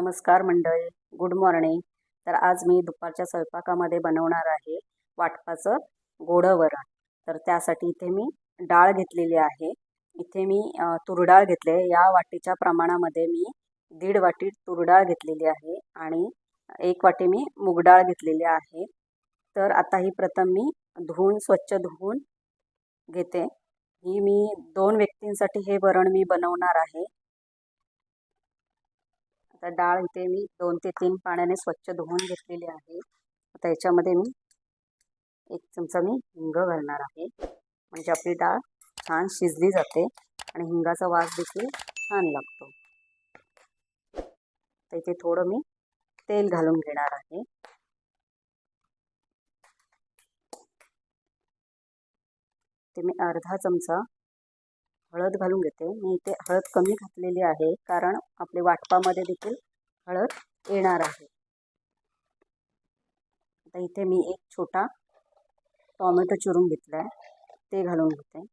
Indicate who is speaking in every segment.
Speaker 1: नमस्कार मंडळी. Good morning तर आज मी दुपारच्या स्वयंपाकामध्ये बनवणार आहे वाटपाचं गोडं वरण. तर त्यासाठी इथे मी डाळ घेतलेली आहे. इथे मी तुरडाळ घेतले या वाटीच्या प्रमाणामध्ये मी दीड वाटी तुरडाळ घेतलेली आहे आणि एक वाटी मी मुगडाळ घेतलेली आहे. तर आता ही प्रथम मी धुवून स्वच्छ धुवून घेते. ही मी दोन व्यक्तींसाठी हे वरण मी बनवणार आहे. आता डाळ इथे मी दोन ते तीन पाण्याने स्वच्छ धुवून घेतलेली आहे. आता याच्यामध्ये मी एक चमचा मी हिंग घालणार आहे. म्हणजे आपली डाळ छान शिजली जाते आणि हिंगाचा वास देखील छान लागतो. तर इथे थोडं मी तेल घालून घेणार आहे. ते मी अर्धा चमचा हळद घालून घेते. मी इथे हळद कमी घातलेली आहे. कारण आपले वाटपामध्ये देखील हळद येणार आहे. आता इथे मी एक छोटा टॉमॅटो चिरून घेतला आहे ते घालून घेते.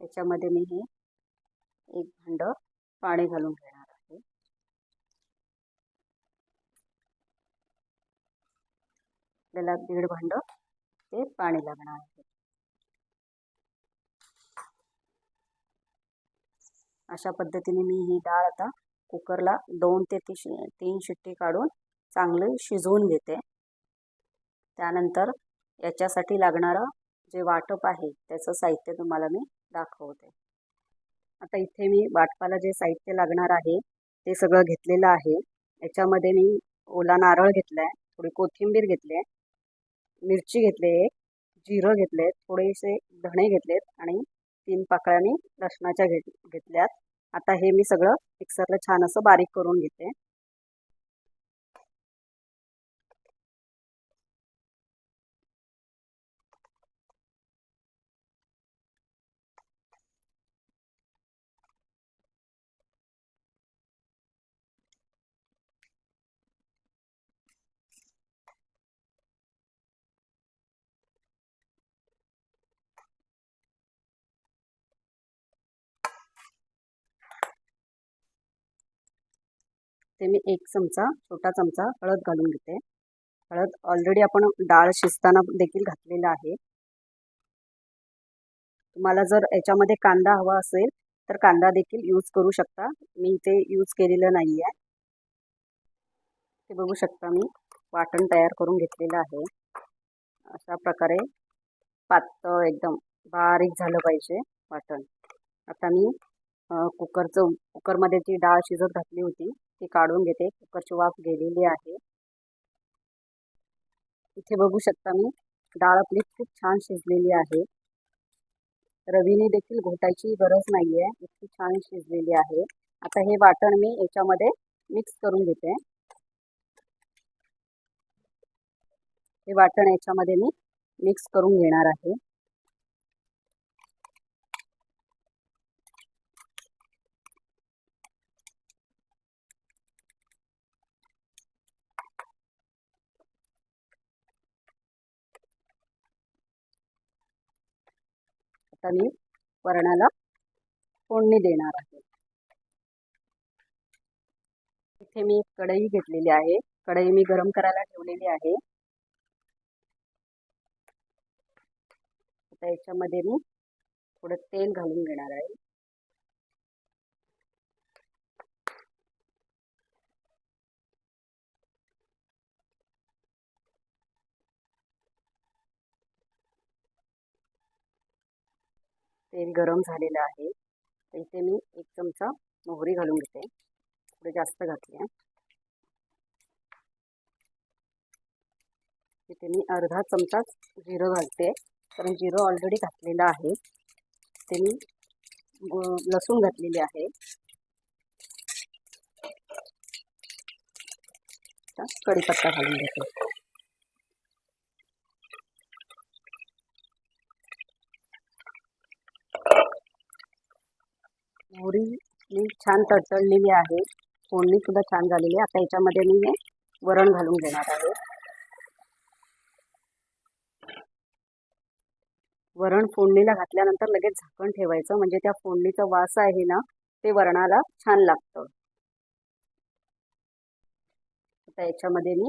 Speaker 1: त्याच्यामध्ये मी हे एक भांड पाणी घालून घेणार आहे. आपल्याला दीड भांड ते पाणी लागणार आहे अशा पद्धतीने मी ही डाळ आता कुकरला दोन ते ती तीन शिट्टी काढून चांगले शिजवून घेते. त्यानंतर याच्यासाठी लागणारं जे वाटप आहे त्याचं साहित्य तुम्हाला मी दाखवते. आता इथे मी वाटपाला जे साहित्य लागणार आहे ते सगळं घेतलेलं आहे. याच्यामध्ये मी ओला नारळ घेतला आहे थोडी कोथिंबीर घेतली आहे. मिरची घेतली आहे जिरं घेतले थोडेसे धणे घेतलेत आणि तीन पाकळ्या मी लसणाच्या घेत घेतल्यात. आता हे मी सगळं मिक्सरला छान असं बारीक करून घेते. ते मी एक चमचा छोटा चमचा हळद घालून घेते. हळद ऑलरेडी आपण डाळ शिजताना देखील घातलेला आहे. तुम्हाला जर याच्यामध्ये कांदा हवा असेल तर कांदा देखील यूज करू शकता. मी इथे यूज केलेलं नाही आहे ते बघू शकता मी वाटण तयार करून घेतलेलं आहे. अशा प्रकारे पातळ एकदम बारीक झालं पाहिजे वाटण. आता मी कुकरचं कुकरमध्ये जी डाळ शिजत घातली होती ती काढून घेते. कुकरची वाफ गेलेली आहे. इथे बघू शकता मी डाळ आपली खूप छान शिजलेली आहे. रवीने देखील घोटायची गरज नाही आहे इतकी छान शिजलेली आहे. आता हे वाटण मी याच्यामध्ये मिक्स करून घेते. हे वाटण याच्यामध्ये मी मिक्स करून घेणार आहे. आता मी वरणाला फोडणी देणार आहे. इथे मी कढई घेतलेली आहे. कढई मी गरम करायला ठेवलेली आहे. आता याच्यामध्ये मी थोडं तेल घालून घेणार आहे. तेल गरम झालेलं आहे. तर इथे मी एक चमचा मोहरी घालून घेते. थोडी जास्त घातली आहे. इथे मी अर्धा चमचाच जिरं घालते. कारण जिरं ऑलरेडी घातलेलं आहे. ते मी लसूण घातलेली आहे. कढीपत्ता घालून घेते. मोहरी मी छान तडतडलेली आहे. फोडणी सुद्धा छान झालेली आहे. आता याच्यामध्ये मी हे वरण घालून घेणार आहे. वरण फोडणीला घातल्यानंतर लगेच झाकण ठेवायचं. म्हणजे त्या फोडणीचा वास आहे ना ते वरणाला छान लागतं. आता याच्यामध्ये मी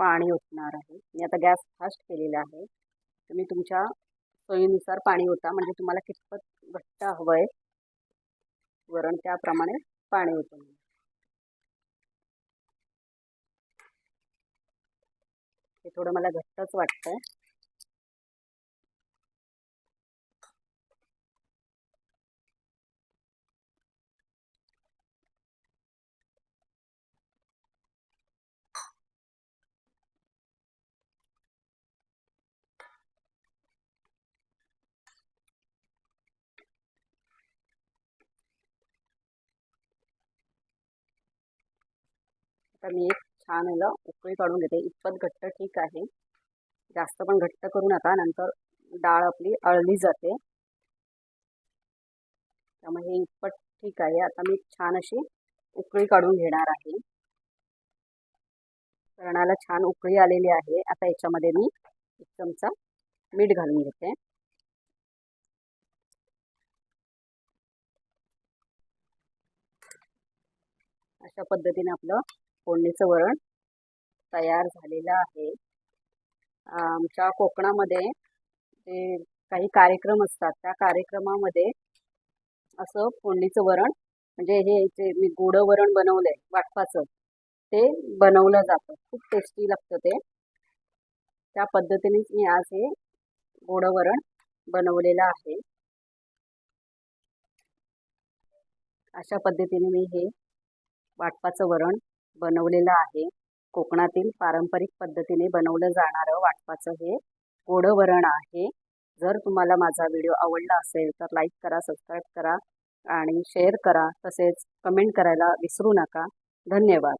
Speaker 1: पाणी ओतणार आहे. मी आता गॅस फास्ट केलेला आहे. तुम्ही तुमच्या सोयीनुसार पाणी होता. म्हणजे तुम्हाला कितपत घट्ट हवं आहे वरण त्याप्रमाणे पाणी होतं हे थोडं मला घट्टच वाटतंय. आता मी एक छान याला उकळी काढून घेते. इतपत घट्ट ठीक आहे. जास्त पण घट्ट करू नका नंतर डाळ आपली अळली जाते. त्यामुळे हे इतपत ठीक आहे. आता मी छान अशी उकळी काढून घेणार आहे. करणाला छान उकळी आलेली आहे. आता याच्यामध्ये मी एक चमचा मीठ घालून घेते. अशा पद्धतीने आपलं फोडणीचं वरण तयार झालेलं आहे. आमच्या कोकणामध्ये जे काही कार्यक्रम असतात त्या कार्यक्रमामध्ये असं फोडणीचं वरण म्हणजे हे जे मी गोडं वरण बनवलं आहे वाटपाचं ते बनवलं जातं. खूप टेस्टी लागतं ते. त्या पद्धतीनेच मी आज हे गोडं वरण बनवलेलं आहे. अशा पद्धतीने मी हे वाटपाचं वरण बनवलेलं आहे. कोकणातील पारंपरिक पद्धतीने बनवलं जाणारं वाटपाचं हे गोडं वरण आहे. जर तुम्हाला माझा व्हिडिओ आवडला असेल तर लाईक करा सबस्क्राईब करा आणि शेअर करा. तसेच कमेंट करायला विसरू नका. धन्यवाद.